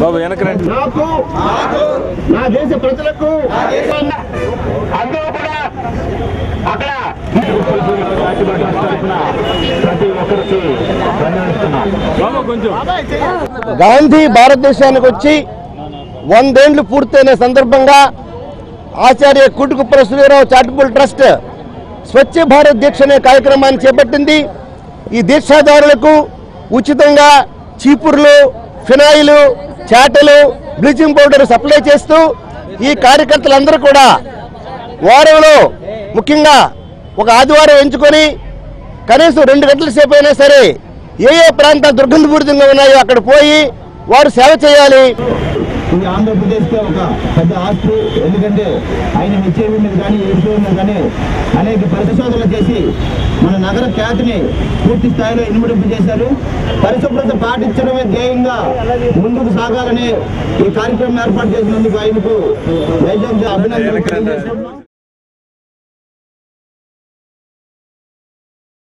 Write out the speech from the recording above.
బాబు వెనక రండి. నాకు నా దేశ ప్రజలకు అందరూ కూడా అక్కడ గాంధీ భారతదేశానికి వచ్చి వందేండ్లు పూర్తయిన సందర్భంగా ఆచార్య కుటుకుప్పల సూర్యరావు చారిటబుల్ ట్రస్ట్ స్వచ్ఛ భారత్ దీక్ష అనే కార్యక్రమాన్ని చేపట్టింది. ఈ దీక్షాదారులకు ఉచితంగా చీపుర్లు ఫినాయిలు చాటలు బ్లీచింగ్ పౌడర్ సప్లై చేస్తూ ఈ కార్యకర్తలందరూ కూడా వారంలో ముఖ్యంగా ఒక ఆదివారం ఎంచుకొని కనీసం రెండు గంటల సేపు అయినా సరే ఏ ఏ ప్రాంతాలు దుర్గంధపూరితంగా ఉన్నాయో అక్కడ పోయి వారు సేవ చేయాలి. ఇది ఆంధ్రప్రదేశ్కే ఒక పెద్ద ఆస్తి. ఎందుకంటే ఆయన హెచ్ఐవి మీద కానీ ఎయిడ్స్ మీద కానీ అనేక పరిశోధనలు చేసి మన నగర ఖ్యాతిని పూర్తి స్థాయిలో ఇనుమడింపు చేశారు. పరిశుభ్రత పాటించడమే ధ్యేయంగా ముందుకు సాగాలని ఈ కార్యక్రమం ఏర్పాటు చేసినందుకు ఆయనకు అభినందనలు తెలియజేస్తున్నాం.